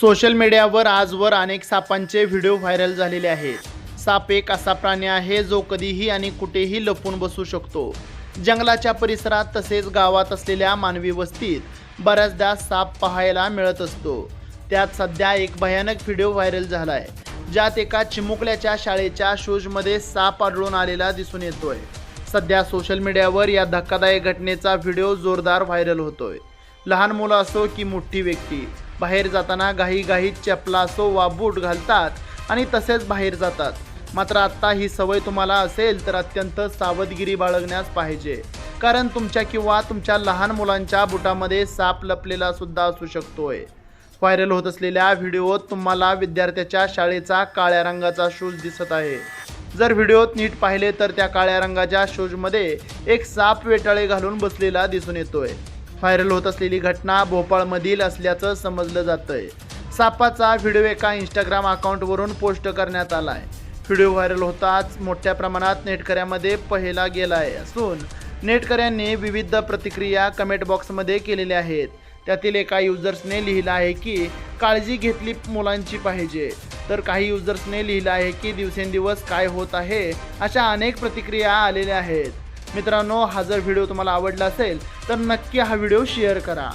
Social मीडियावर आजवर अनेक सापांचे व्हिडिओ व्हायरल झालेले आहेत. साप एक असा प्राणी आहे जो कधीही आणि कुठेही लपून बसू शकतो. जंगलाच्या परिसरात तसेच गावात असलेल्या मानवी वस्तीत बऱ्याचदा साप पाहायला मिळत असतो. त्यात सध्या एक भयानक व्हिडिओ व्हायरल झाला आहे ज्यात एका चिमुकल्याच्या शाळेच्या शूजमध्ये साप आढळून आलेला दिसून येतोय. सध्या सोशल मीडियावर या धक्कादायक घटनेचा व्हिडिओ जोरदार व्हायरल होतोय. लहान मुलं असो की मोठी व्यक्ती बाहेर जाताना घाईघाईत चपला असो वा बूट घालतात आणि तसेच बाहेर जातात. मात्र आत्ता ही सवय तुम्हाला असेल तर अत्यंत सावधगिरी बाळगण्यास पाहिजे. कारण तुमच्या किंवा तुमच्या लहान मुलांच्या बुटामध्ये साप लपलेला सुद्धा असू शकतोय. व्हायरल होत असलेल्या व्हिडिओत तुम्हाला विद्यार्थ्याच्या शाळेचा काळ्या रंगाचा शूज दिसत आहे. जर व्हिडिओत नीट पाहिले तर त्या काळ्या रंगाच्या शूजमध्ये एक साप वेटाळे घालून बसलेला दिसून येतोय. व्हायरल होत असलेली घटना भोपाळमधील असल्याचं समजलं जातंय. सापाचा व्हिडिओ एका इंस्टाग्राम अकाउंटवरून पोस्ट करण्यात आला आहे व्हिडिओ व्हायरल होताच मोठ्या प्रमाणात नेटकऱ्यामध्ये पहिला गेला आहे असून नेटकऱ्यांनी विविध प्रतिक्रिया कमेंट बॉक्समध्ये केलेल्या आहेत. त्यातील एका युजर्सने लिहिलं आहे की काळजी घेतली मुलांची पाहिजे. तर काही युजर्सने लिहिलं आहे की दिवसेंदिवस काय होत आहे अशा अनेक प्रतिक्रिया आलेल्या आहेत. मित्रांनो हा जर व्हिडिओ तुम्हाला आवडला असेल तर नक्की हा व्हिडिओ शेअर करा.